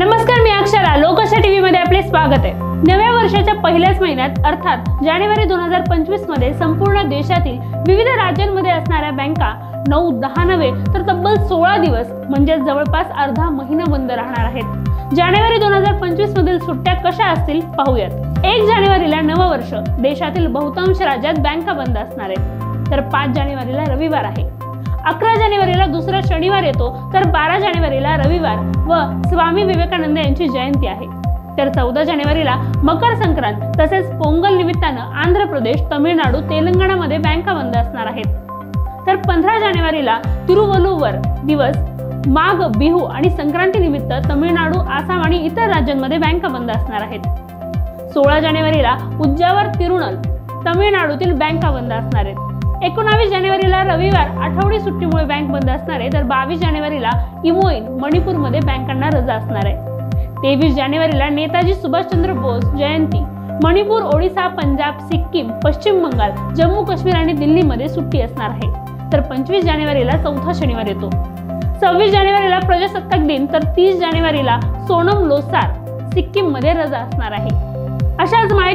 नमस्कार मी अक्षरा. लोकशा टीव्ही मध्ये आपले स्वागत आहे. नव्या वर्षाच्या पहिल्याच महिन्यात अर्थात जानेवारी दोन हजार पंचवीसमध्ये संपूर्ण देशातील विविध राज्यांमध्ये असणाऱ्या बँका नऊ दहा नव्हे तर तब्बल सोळा दिवस म्हणजे जवळपास अर्धा महिना बंद राहणार आहेत. जानेवारी दोन हजार पंचवीस मधील सुट्ट्या कशा असतील पाहूयात. एक जानेवारीला नववर्ष देशातील बहुतांश राज्यात बँका बंद असणार आहेत. तर पाच जानेवारीला रविवार आहे. अकरा जानेवारीला दुसरा शनिवार येतो तर बारा जानेवारीला रविवार व स्वामी विवेकानंद यांची जयंती आहे. तर चौदा जानेवारीला मकर संक्रांत तसेच पोंगल निमित्तानं आंध्र प्रदेश तमिळनाडू तेलंगणामध्ये बँका बंद असणार आहेत. तर पंधरा जानेवारीला तिरुवल्लुवर दिवस माघ बिहू आणि संक्रांती निमित्त तमिळनाडू आसाम आणि इतर राज्यांमध्ये बँका बंद असणार आहेत. सोळा जानेवारीला उज्जावर तिरुणल तमिळनाडूतील बँका बंद असणार आहेत. एकोणावीस जानेवारीला रविवार आठवडी सुट्टीमुळे बँक बंद असणार आहे तर बावीस जानेवारीला इमोईन मणिपूरमध्ये बँकांना रजा असणार आहे. तेवीस जानेवारीला नेताजी सुभाषचंद्र बोस जयंती मणिपूर ओडिसा पंजाब सिक्कीम पश्चिम बंगाल जम्मू काश्मीर आणि दिल्लीमध्ये सुट्टी असणार आहे. तर पंचवीस जानेवारीला चौथा शनिवार येतो. सव्वीस जानेवारीला प्रजासत्ताक दिन तर तीस जानेवारीला सोनम लोसार सिक्कीममध्ये रजा असणार आहे.